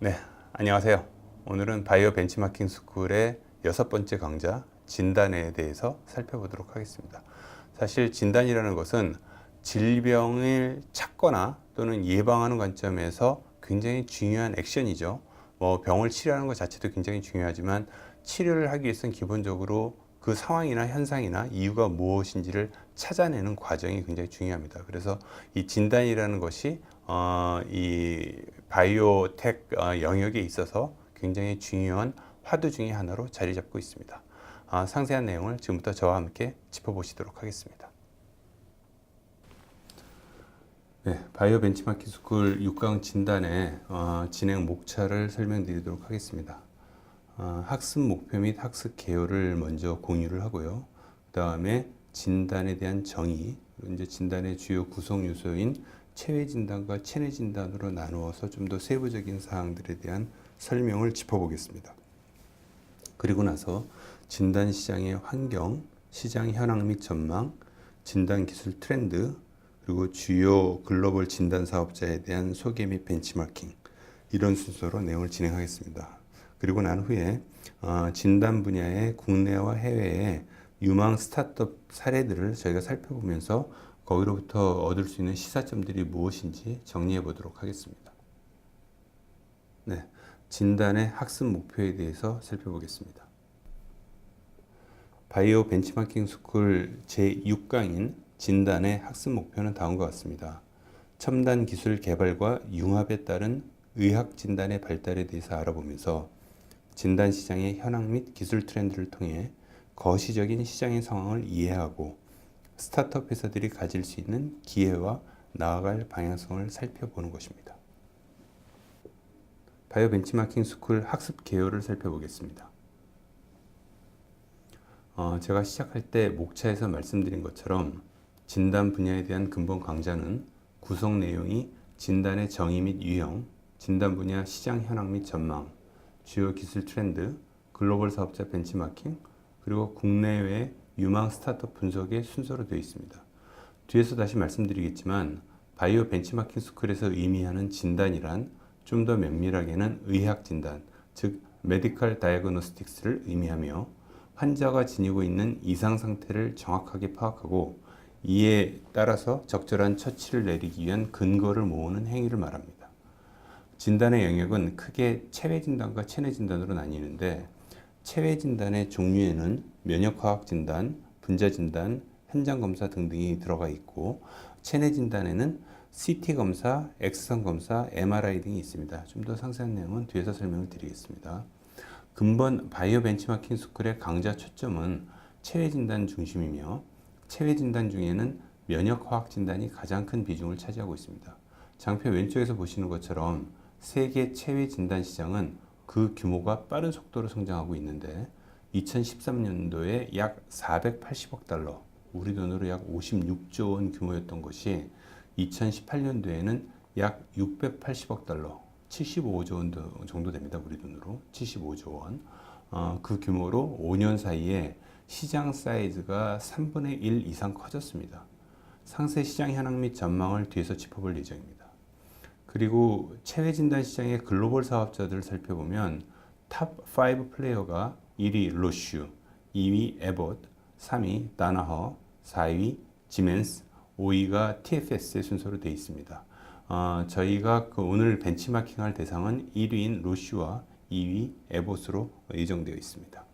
네, 안녕하세요. 오늘은 바이오 벤치마킹 스쿨의 여섯 번째 강좌 진단에 대해서 살펴보도록 하겠습니다. 사실 진단이라는 것은 질병을 찾거나 또는 예방하는 관점에서 굉장히 중요한 액션이죠. 뭐 병을 치료하는 것 자체도 굉장히 중요하지만 치료를 하기 위해서는 기본적으로 그 상황이나 현상이나 이유가 무엇인지를 찾아내는 과정이 굉장히 중요합니다. 그래서 이 진단이라는 것이 어, 이 바이오텍 어, 영역에 있어서 굉장히 중요한 화두 중의 하나로 자리 잡고 있습니다. 아, 상세한 내용을 지금부터 저와 함께 짚어보시도록 하겠습니다. 네, 바이오 벤치마킹 스쿨 6강 진단의 어, 진행 목차를 설명드리도록 하겠습니다. 어, 학습 목표 및 학습 개요를 먼저 공유를 하고요. 그 다음에 진단에 대한 정의, 이제 진단의 주요 구성 요소인 체외 진단과 체내 진단으로 나누어서 좀 더 세부적인 사항들에 대한 설명을 짚어보겠습니다. 그리고 나서 진단 시장의 환경, 시장 현황 및 전망, 진단 기술 트렌드, 그리고 주요 글로벌 진단 사업자에 대한 소개 및 벤치마킹 이런 순서로 내용을 진행하겠습니다. 그리고 난 후에 어, 진단 분야의 국내와 해외의 유망 스타트업 사례들을 저희가 살펴보면서 거기로부터 얻을 수 있는 시사점들이 무엇인지 정리해 보도록 하겠습니다. 네, 진단의 학습 목표에 대해서 살펴보겠습니다. 바이오 벤치마킹 스쿨 제6강인 진단의 학습 목표는 다음과 같습니다. 첨단 기술 개발과 융합에 따른 의학 진단의 발달에 대해서 알아보면서 진단 시장의 현황 및 기술 트렌드를 통해 거시적인 시장의 상황을 이해하고 스타트업 회사들이 가질 수 있는 기회와 나아갈 방향성을 살펴보는 것입니다. 바이오 벤치마킹 스쿨 학습 개요를 살펴보겠습니다. 어, 제가 시작할 때 목차에서 말씀드린 것처럼 진단 분야에 대한 근본 강좌는 구성 내용이 진단의 정의 및 유형, 진단 분야 시장 현황 및 전망, 주요 기술 트렌드, 글로벌 사업자 벤치마킹, 그리고 국내외 유망 스타트업 분석의 순서로 되어 있습니다. 뒤에서 다시 말씀드리겠지만 바이오 벤치마킹 스쿨에서 의미하는 진단이란 좀 더 면밀하게는 의학 진단, 즉 메디컬 다이아그노스틱스를 의미하며 환자가 지니고 있는 이상 상태를 정확하게 파악하고 이에 따라서 적절한 처치를 내리기 위한 근거를 모으는 행위를 말합니다. 진단의 영역은 크게 체외 진단과 체내 진단으로 나뉘는데 체외 진단의 종류에는 면역화학 진단, 분자 진단, 현장 검사 등등이 들어가 있고 체내 진단에는 CT 검사, 엑스선 검사, MRI 등이 있습니다. 좀 더 상세한 내용은 뒤에서 설명을 드리겠습니다. 근본 바이오 벤치마킹 스쿨의 강좌 초점은 체외 진단 중심이며 체외 진단 중에는 면역 화학 진단이 가장 큰 비중을 차지하고 있습니다. 장표 왼쪽에서 보시는 것처럼 세계 체외 진단 시장은 그 규모가 빠른 속도로 성장하고 있는데 2013년도에 약 480억 달러, 우리 돈으로 약 56조 원 규모였던 것이 2018년도에는 약 680억 달러, 75조 원 정도 됩니다. 우리 돈으로 75조 원. 어, 그 규모로 5년 사이에 시장 사이즈가 3분의 1 이상 커졌습니다. 상세 시장 현황 및 전망을 뒤에서 짚어볼 예정입니다. 그리고 체외 진단 시장의 글로벌 사업자들을 살펴보면 탑 5 플레이어가 1위 로슈, 2위 에봇, 3위 다나허, 4위 지멘스, 5위가 TFS의 순서로 되어 있습니다. 어, 저희가 그 오늘 벤치마킹할 대상은 1위인 로슈와 2위 에봇으로 예정되어 있습니다.